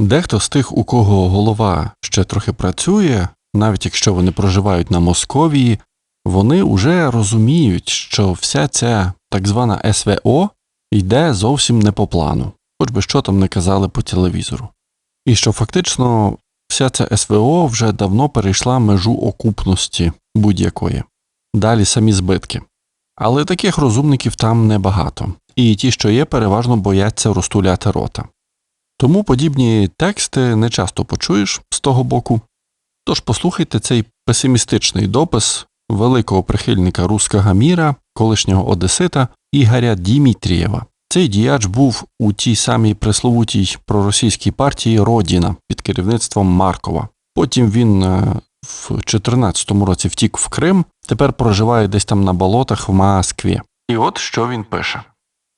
Дехто з тих, у кого голова ще трохи працює, навіть якщо вони проживають на Московії, вони вже розуміють, що вся ця так звана СВО йде зовсім не по плану, хоч би що там не казали по телевізору. І що фактично вся ця СВО вже давно перейшла межу окупності будь-якої. Далі самі збитки. Але таких розумників там небагато, і ті, що є, переважно бояться розтуляти рота. Тому подібні тексти не часто почуєш з того боку. Тож послухайте цей песимістичний допис великого прихильника руського міра, колишнього одесита Ігоря Дімітрієва. Цей діяч був у тій самій пресловутій проросійській партії Родіна під керівництвом Маркова. Потім він е, в 2014 році втік в Крим, тепер проживає десь там на болотах в Москві. І от що він пише.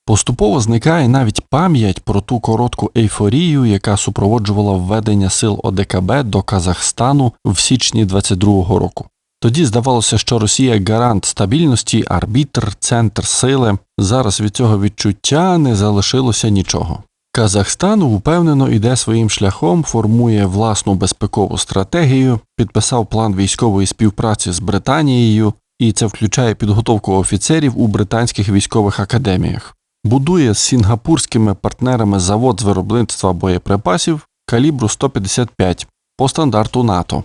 Поступово зникає навіть пам'ять про ту коротку ейфорію, яка супроводжувала введення сил ОДКБ до Казахстану в січні 22-го року. Тоді здавалося, що Росія гарант стабільності, арбітр, центр сили. Зараз від цього відчуття не залишилося нічого. Казахстан впевнено йде своїм шляхом, формує власну безпекову стратегію, підписав план військової співпраці з Британією, і це включає підготовку офіцерів у британських військових академіях будує з сінгапурськими партнерами завод з виробництва боєприпасів калібру 155 по стандарту НАТО,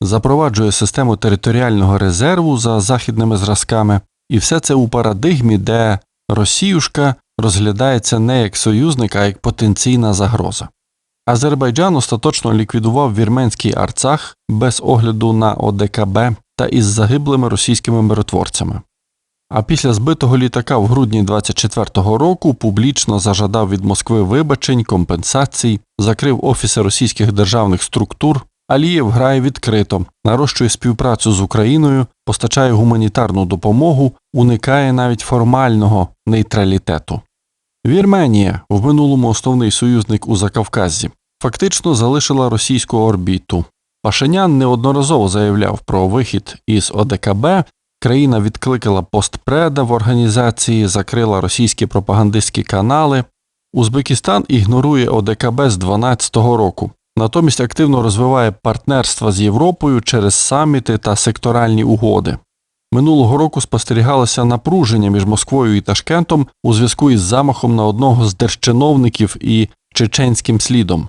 запроваджує систему територіального резерву за західними зразками, і все це у парадигмі, де Росіюшка розглядається не як союзник, а як потенційна загроза. Азербайджан остаточно ліквідував вірменський Арцах без огляду на ОДКБ та із загиблими російськими миротворцями. А після збитого літака в грудні 24-го року публічно зажадав від Москви вибачень, компенсацій, закрив офіси російських державних структур. Алієв грає відкрито, нарощує співпрацю з Україною, постачає гуманітарну допомогу, уникає навіть формального нейтралітету. Вірменія, в минулому основний союзник у Закавказі, фактично залишила російську орбіту. Пашинян неодноразово заявляв про вихід із ОДКБ Країна відкликала постпреда в організації, закрила російські пропагандистські канали. Узбекистан ігнорує ОДКБ з 2012 року, натомість активно розвиває партнерства з Європою через саміти та секторальні угоди. Минулого року спостерігалося напруження між Москвою і Ташкентом у зв'язку із замахом на одного з держчиновників і чеченським слідом.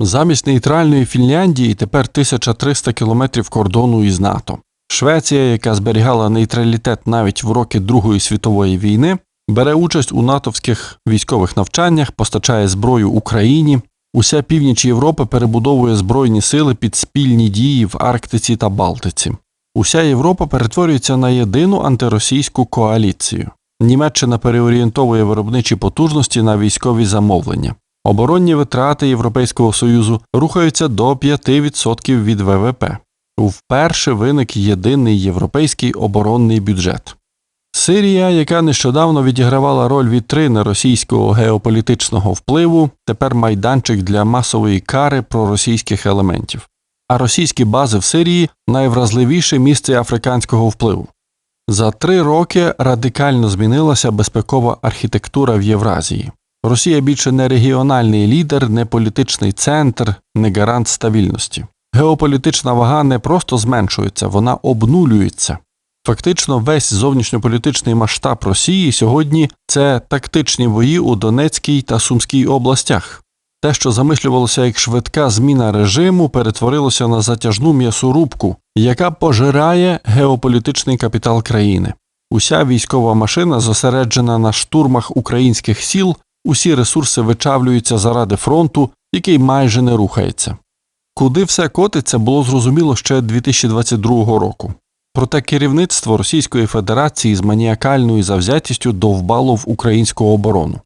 Замість нейтральної Фінляндії тепер 1300 кілометрів кордону із НАТО. Швеція, яка зберігала нейтралітет навіть в роки Другої світової війни, бере участь у натовських військових навчаннях, постачає зброю Україні. Уся північ Європи перебудовує збройні сили під спільні дії в Арктиці та Балтиці. Уся Європа перетворюється на єдину антиросійську коаліцію. Німеччина переорієнтовує виробничі потужності на військові замовлення. Оборонні витрати Європейського Союзу рухаються до 5% від ВВП вперше виник єдиний європейський оборонний бюджет. Сирія, яка нещодавно відігравала роль вітрини російського геополітичного впливу, тепер майданчик для масової кари проросійських елементів, а російські бази в Сирії найвразливіше місце африканського впливу. За три роки радикально змінилася безпекова архітектура в Євразії. Росія більше не регіональний лідер, не політичний центр, не гарант стабільності. Геополітична вага не просто зменшується, вона обнулюється. Фактично, весь зовнішньополітичний масштаб Росії сьогодні це тактичні бої у Донецькій та Сумській областях. Те, що замислювалося як швидка зміна режиму, перетворилося на затяжну м'ясорубку, яка пожирає геополітичний капітал країни. Уся військова машина зосереджена на штурмах українських сіл, усі ресурси вичавлюються заради фронту, який майже не рухається. Куди все котиться, було зрозуміло ще 2022 року. Проте керівництво Російської Федерації з маніакальною завзятістю довбало в українську оборону.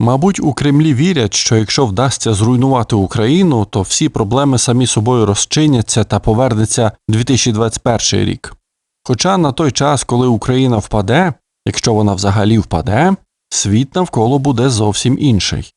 Мабуть, у Кремлі вірять, що якщо вдасться зруйнувати Україну, то всі проблеми самі собою розчиняться та повернеться 2021 рік. Хоча на той час, коли Україна впаде, якщо вона взагалі впаде, світ навколо буде зовсім інший.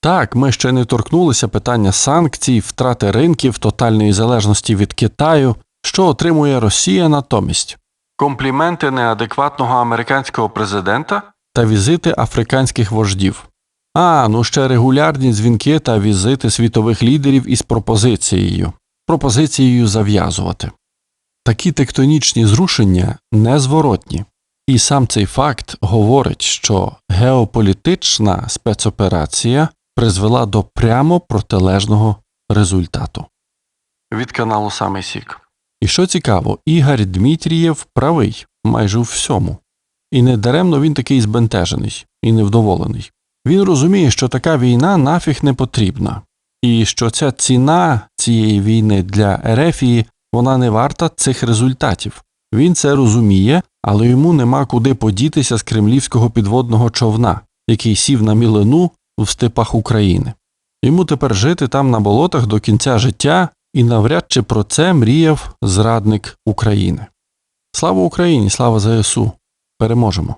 Так, ми ще не торкнулися питання санкцій, втрати ринків, тотальної залежності від Китаю, що отримує Росія натомість, компліменти неадекватного американського президента та візити африканських вождів. А, ну ще регулярні дзвінки та візити світових лідерів із пропозицією, пропозицією зав'язувати. Такі тектонічні зрушення незворотні. І сам цей факт говорить, що геополітична спецоперація призвела до прямо протилежного результату. Від каналу Самий Сік. І що цікаво, Ігор Дмитрієв правий майже у всьому. І не даремно він такий збентежений і невдоволений. Він розуміє, що така війна нафіг не потрібна, і що ця ціна цієї війни для Ерефії вона не варта цих результатів. Він це розуміє, але йому нема куди подітися з кремлівського підводного човна, який сів на мілину в степах України. Йому тепер жити там на болотах до кінця життя, і навряд чи про це мріяв зрадник України. Слава Україні, слава ЗСУ! Переможемо!